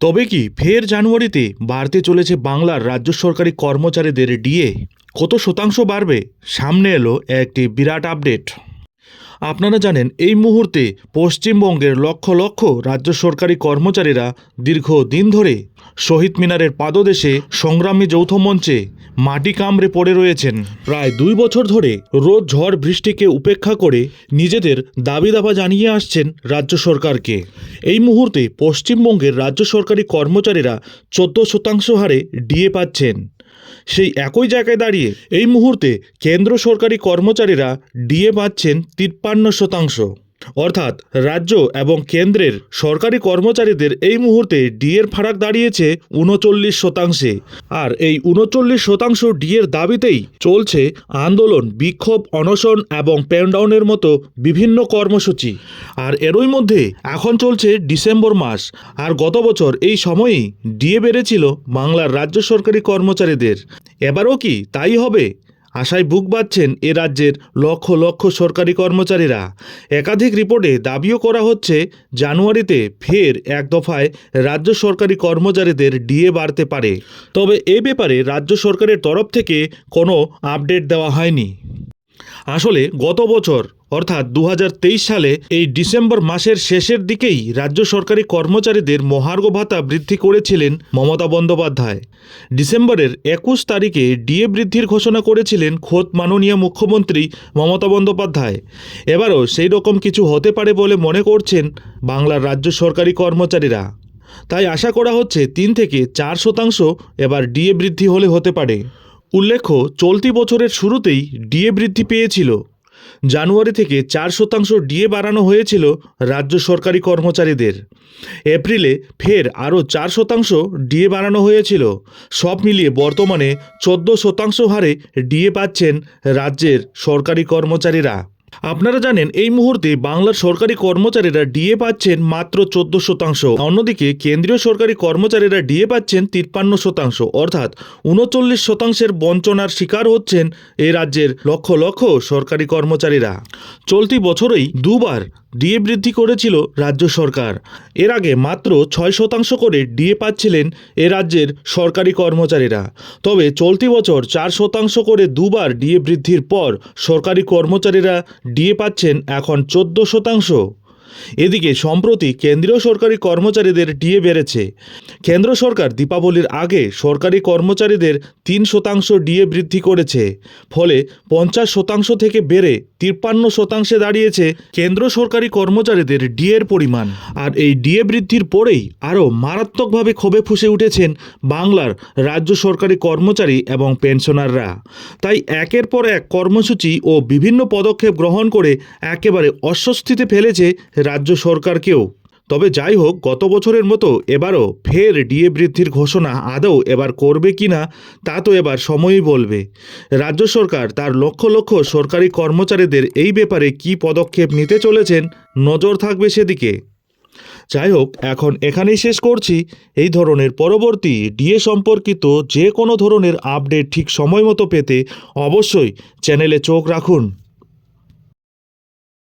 তবে কি ফের জানুয়ারিতে বাড়তে চলেছে বাংলার রাজ্য সরকারি কর্মচারীদের ডিএ? কত শতাংশ বাড়বে? সামনে এলো একটি বিরাট আপডেট। আপনারা জানেন, এই মুহূর্তে পশ্চিমবঙ্গের লক্ষ লক্ষ রাজ্য সরকারি কর্মচারীরা দীর্ঘ দিন ধরে শহীদ মিনারের পাদদেশে সংগ্রামী যৌথ মঞ্চে মাটি কামড়ে পড়ে রয়েছেন। প্রায় দুই বছর ধরে রোজ ঝড় বৃষ্টিকে উপেক্ষা করে নিজেদের দাবি দাবা জানিয়ে আসছেন রাজ্য সরকারকে। এই মুহূর্তে পশ্চিমবঙ্গের রাজ্য সরকারি কর্মচারীরা চোদ্দ শতাংশ হারে ডিএ পাচ্ছেন। সেই একই জায়গায় দাঁড়িয়ে এই মুহূর্তে কেন্দ্র সরকারি কর্মচারীরা ডিএ পাচ্ছেন তিপ্পান্ন শতাংশ। অর্থাৎ রাজ্য এবং কেন্দ্রের সরকারি কর্মচারীদের এই মুহূর্তে ডিএর ফারাক দাঁড়িয়েছে উনচল্লিশ শতাংশে। আর এই উনচল্লিশ শতাংশ ডিএর দাবিতেই চলছে আন্দোলন, বিক্ষোভ, অনশন এবং পেনডাউনের মতো বিভিন্ন কর্মসূচি। আর এরই মধ্যে এখন চলছে ডিসেম্বর মাস। আর গত বছর এই সময়েই ডিএ বেড়েছিল বাংলার রাজ্য সরকারি কর্মচারীদের। এবারও কি তাই হবে? আশায় বুক বাঁধছেন এ রাজ্যের লক্ষ লক্ষ সরকারি কর্মচারীরা। একাধিক রিপোর্টে দাবিও করা হচ্ছে, জানুয়ারিতে ফের এক দফায় রাজ্য সরকারি কর্মচারীদের ডিএ বাড়তে পারে। তবে এ ব্যাপারে রাজ্য সরকারের তরফ থেকে কোনো আপডেট দেওয়া হয়নি। আসলে গত বছর, অর্থাৎ দু হাজার তেইশ সালে, এই ডিসেম্বর মাসের শেষের দিকেই রাজ্য সরকারি কর্মচারীদের মহার্ঘ ভাতা বৃদ্ধি করেছিলেন মমতা বন্দ্যোপাধ্যায়। ডিসেম্বরের একুশ তারিখে ডিএ বৃদ্ধির ঘোষণা করেছিলেন খোদ মাননীয় মুখ্যমন্ত্রী মমতা বন্দ্যোপাধ্যায়। এবারও সেই রকম কিছু হতে পারে বলে মনে করছেন বাংলার রাজ্য সরকারি কর্মচারীরা। তাই আশা করা হচ্ছে তিন থেকে চার শতাংশ এবার ডিএ বৃদ্ধি হলে হতে পারে। উল্লেখ্য, চলতি বছরের শুরুতেই ডিএ বৃদ্ধি পেয়েছিল। জানুয়ারি থেকে চার শতাংশ ডিএ বাড়ানো হয়েছিল রাজ্য সরকারি কর্মচারীদের। এপ্রিলে ফের আরও চার শতাংশ ডিএ বাড়ানো হয়েছিল। সব মিলিয়ে বর্তমানে চোদ্দ শতাংশ হারে ডিএ পাচ্ছেন রাজ্যের সরকারি কর্মচারীরা। আপনারা জানেন, এই মুহূর্তে বাংলার সরকারি কর্মচারীরা ডিএ পাচ্ছেন মাত্র চোদ্দ শতাংশ। অন্যদিকে, কেন্দ্রীয় সরকারি কর্মচারীরা ডিএ পাচ্ছেন তিপ্পান্ন শতাংশ। অর্থাৎ উনচল্লিশ শতাংশের বঞ্চনার শিকার হচ্ছেন এ রাজ্যের লক্ষ লক্ষ সরকারি কর্মচারীরা। চলতি বছরেই দুবার ডিএ বৃদ্ধি করেছিল রাজ্য সরকার। এর আগে মাত্র ছয় শতাংশ করে ডিএ পাচ্ছিলেন এ রাজ্যের সরকারি কর্মচারীরা। তবে চলতি বছর চার শতাংশ করে দুবার ডিএ বৃদ্ধির পর সরকারি কর্মচারীরা ডিএ পাচ্ছেন এখন চোদ্দ শতাংশ। এদিকে সম্প্রতি কেন্দ্রীয় সরকারি কর্মচারীদের ডিএ বেড়েছে। কেন্দ্র সরকার দীপাবলির আগে সরকারি কর্মচারীদের তিন শতাংশ ডিএ বৃদ্ধি করেছে, ফলে পঞ্চাশ শতাংশ থেকে বেড়ে তিপ্পান্ন শতাংশে দাঁড়িয়েছে কেন্দ্র সরকারি কর্মচারীদের ডিএর পরিমাণ। আর এই ডিএ বৃদ্ধির পরেই আরও মারাত্মকভাবে ক্ষোভে ফুসে উঠেছেন বাংলার রাজ্য সরকারি কর্মচারী এবং পেনশনাররা। তাই একের পর এক কর্মসূচি ও বিভিন্ন পদক্ষেপ গ্রহণ করে একেবারে অস্বস্তিতে ফেলেছে রাজ্য সরকারকেও। তবে যাই হোক, গত বছরের মতো এবারও ফের ডিএ বৃদ্ধির ঘোষণা আদৌ এবার করবে কি না, তা তো এবার সময়ই বলবে। রাজ্য সরকার তার লক্ষ লক্ষ সরকারি কর্মচারীদের এই ব্যাপারে কি পদক্ষেপ নিতে চলেছেন, নজর থাকবে সেদিকে। যাই হোক, এখন এখানেই শেষ করছি। এই ধরনের পরবর্তী ডিএ সম্পর্কিত যে কোনো ধরনের আপডেট ঠিক সময় মতো পেতে অবশ্যই চ্যানেলে চোখ রাখুন।